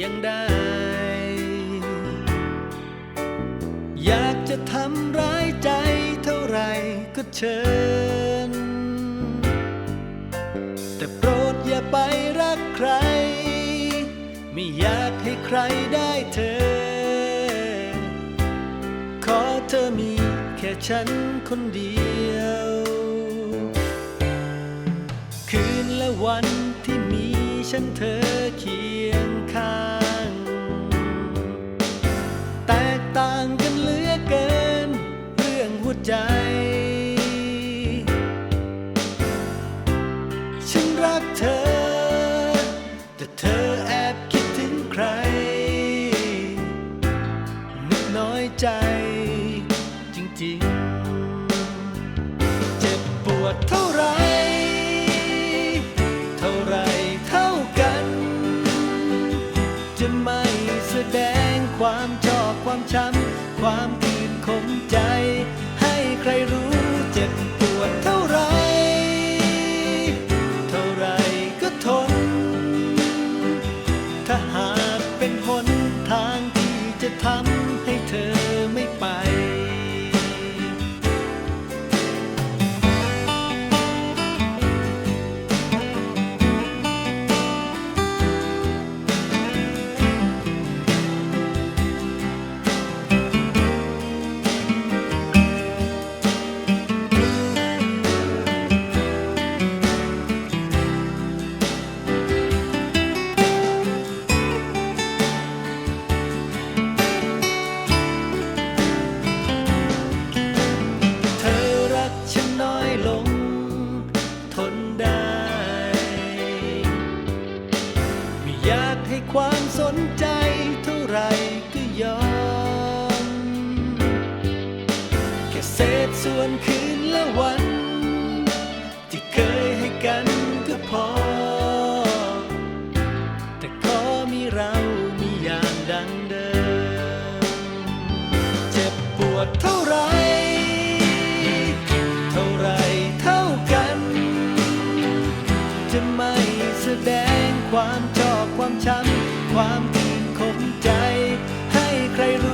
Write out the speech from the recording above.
ยังได้ อยากจะทำร้ายใจเท่าไรก็เชิญ แต่โปรดอย่าไปรักใคร ไม่อยากให้ใครได้เธอ ขอเธอมีแค่ฉันคนเดียว คืนและวันที่มีฉันเธอเคียง ข้าง แตกต่างกันเหลือเกิน เรื่องหัวใจ ฉันรักเธอ แต่เธอแอบคิดถึงใคร นึกน้อยใจจ ความช้ำความตื่นคมใจ เศษส่วนคืนและวัน ที่เคยให้กันก็พอ แต่ขอมีเรามีอย่างดังเดิม เจ็บปวดเท่าไร เท่าไรเท่ากัน จะไม่แสดงความชอบความช้ำความคืนคมใจ ให้ใครรู้